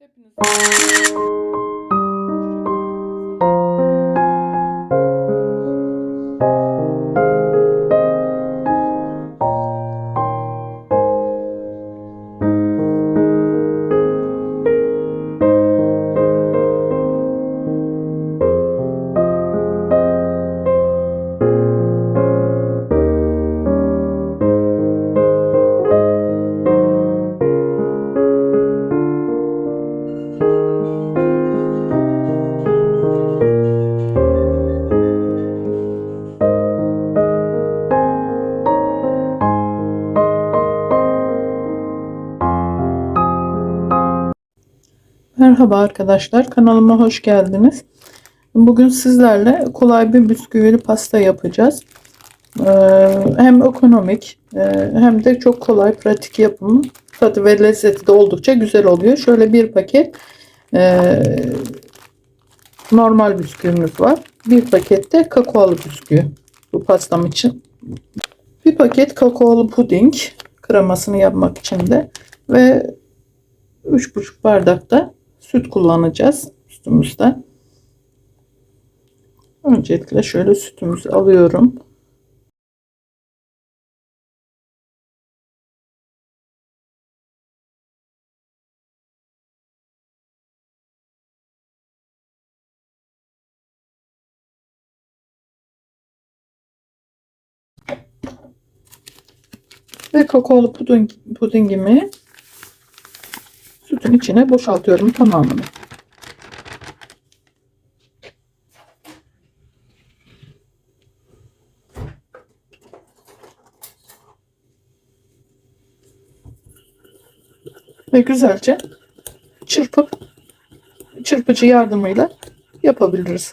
Hepiniz Merhaba arkadaşlar, kanalıma hoş geldiniz. Bugün sizlerle kolay bir bisküvili pasta yapacağız. Ee, hem ekonomik e, hem de çok kolay pratik yapımı. Tadı ve lezzeti de oldukça güzel oluyor. Şöyle bir paket e, normal bisküvimiz var. Bir paket de kakaolu bisküvi bu pastam için. Bir paket kakaolu puding kremasını yapmak için de ve 3,5 bardak da süt kullanacağız üstümüzde. Öncelikle şöyle sütümüzü alıyorum. Ve kakaolu puding, pudingimi sütün içine boşaltıyorum tamamını. Ve güzelce çırpıp çırpıcı yardımıyla yapabiliriz.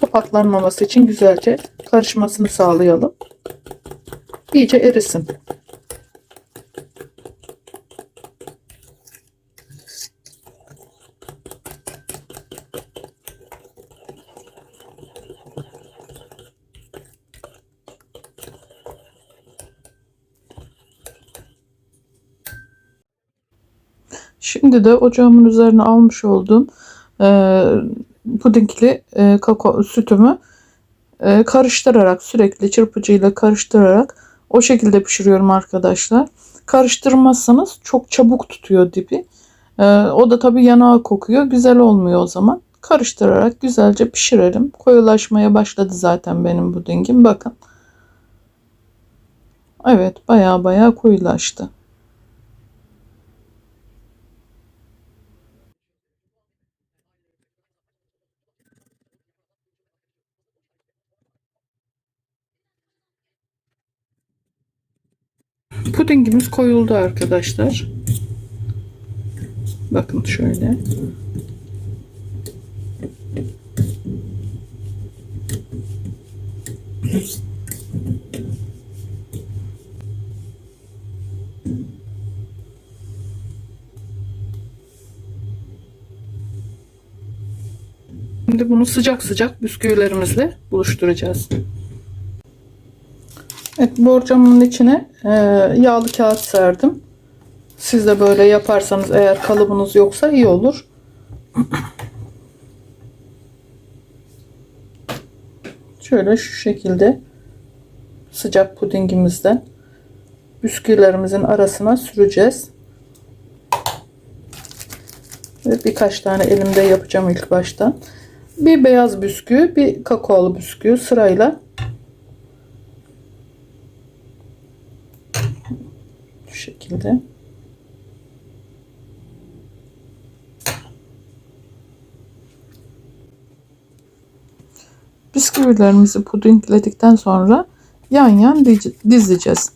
Topaklanmaması için güzelce karışmasını sağlayalım. İyice erisin. Şimdi de ocağımın üzerine almış olduğum e, pudingli e, kakao sütümü e, karıştırarak sürekli çırpıcıyla karıştırarak o şekilde pişiriyorum arkadaşlar. Karıştırmazsanız çok çabuk tutuyor dibi. E, o da tabii yanağı kokuyor. Güzel olmuyor o zaman. Karıştırarak güzelce pişirelim. Koyulaşmaya başladı zaten benim pudingim. Bakın. Evet baya baya koyulaştı. Pudingimiz koyuldu arkadaşlar. Bakın şöyle. Şimdi bunu sıcak sıcak bisküvilerimizle buluşturacağız. Evet borcamın içine e, yağlı kağıt serdim. Siz de böyle yaparsanız eğer kalıbınız yoksa iyi olur. Şöyle şu şekilde sıcak pudingimizden bisküvilerimizin arasına süreceğiz. Ve birkaç tane elimde yapacağım ilk başta. Bir beyaz bisküvi, bir kakaolu bisküvi sırayla Şu şekilde. Bisküvilerimizi pudingledikten sonra yan yan dizeceğiz.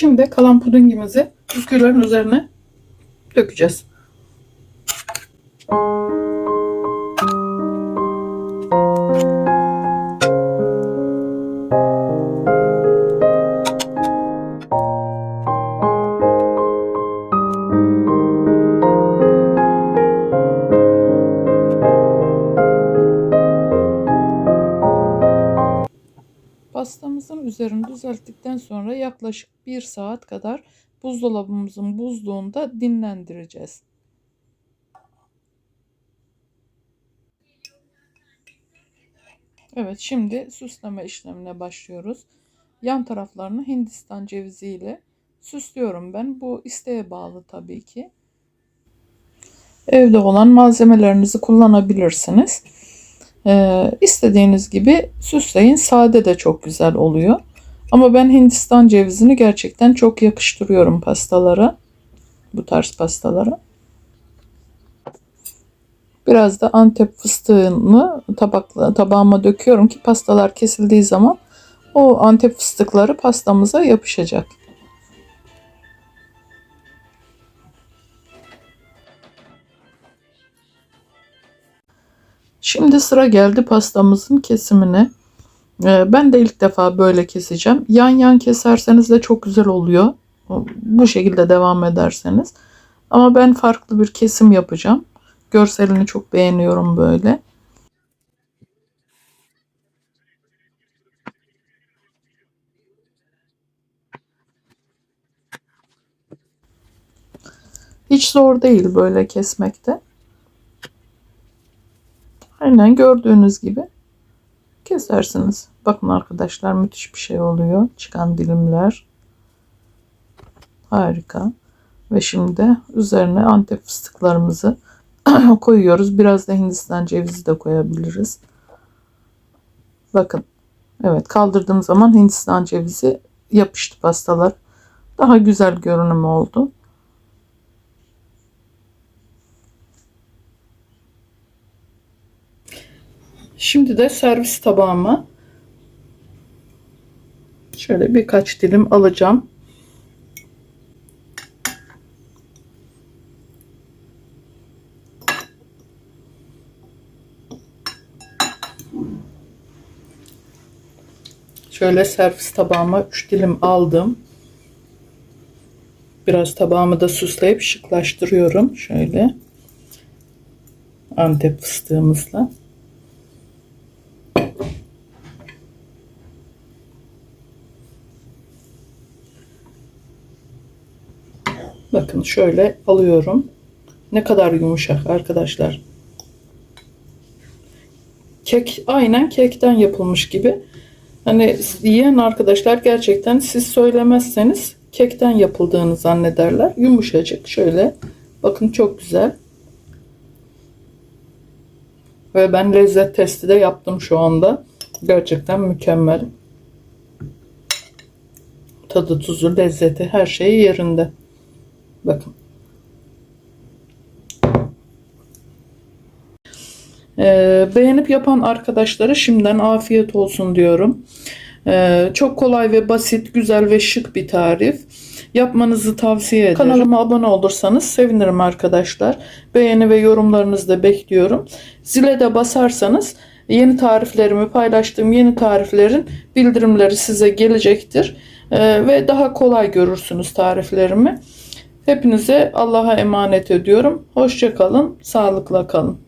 Şimdi kalan pudingimizi bisküvilerin üzerine dökeceğiz. Pastamızın üzerini düzelttikten sonra yaklaşık 1 saat kadar buzdolabımızın buzluğunda dinlendireceğiz. Evet şimdi süsleme işlemine başlıyoruz. Yan taraflarını Hindistan cevizi ile süslüyorum ben. Bu isteğe bağlı tabii ki. Evde olan malzemelerinizi kullanabilirsiniz. Ee, istediğiniz gibi süsleyin. Sade de çok güzel oluyor. Ama ben Hindistan cevizini gerçekten çok yakıştırıyorum pastalara. Bu tarz pastalara. Biraz da Antep fıstığını tabakla, tabağıma döküyorum ki pastalar kesildiği zaman o Antep fıstıkları pastamıza yapışacak. Şimdi sıra geldi pastamızın kesimine. Ee, Ben de ilk defa böyle keseceğim. Yan yan keserseniz de çok güzel oluyor. Bu şekilde devam ederseniz. Ama ben farklı bir kesim yapacağım. Görselini çok beğeniyorum böyle. Hiç zor değil böyle kesmekte. Aynen gördüğünüz gibi kesersiniz. Bakın arkadaşlar müthiş bir şey oluyor. Çıkan dilimler. Harika. Ve şimdi üzerine antep fıstıklarımızı koyuyoruz. Biraz da hindistan cevizi de koyabiliriz. Bakın. Evet kaldırdığım zaman hindistan cevizi yapıştı pastalar. Daha güzel görünüm oldu. Şimdi de servis tabağıma şöyle birkaç dilim alacağım. Şöyle servis tabağıma 3 dilim aldım. Biraz tabağımı da süsleyip şıklaştırıyorum. Şöyle. Antep fıstığımızla. Bakın şöyle alıyorum. Ne kadar yumuşak arkadaşlar. Kek aynen kekten yapılmış gibi. Hani yiyen arkadaşlar gerçekten siz söylemezseniz kekten yapıldığını zannederler. Yumuşacık şöyle. Bakın çok güzel. Ve ben lezzet testi de yaptım şu anda. Gerçekten mükemmel. Tadı, tuzu, lezzeti her şeyi yerinde. Bakın. Ee, beğenip yapan arkadaşlara şimdiden afiyet olsun diyorum. Ee, çok kolay ve basit, güzel ve şık bir tarif. Yapmanızı tavsiye ederim. Kanalıma abone olursanız sevinirim arkadaşlar. Beğeni ve yorumlarınızı da bekliyorum. Zile de basarsanız yeni tariflerimi paylaştığım yeni tariflerin bildirimleri size gelecektir. Ee, ve daha kolay görürsünüz tariflerimi. Hepinize Allah'a emanet ediyorum. Hoşça kalın, sağlıkla kalın.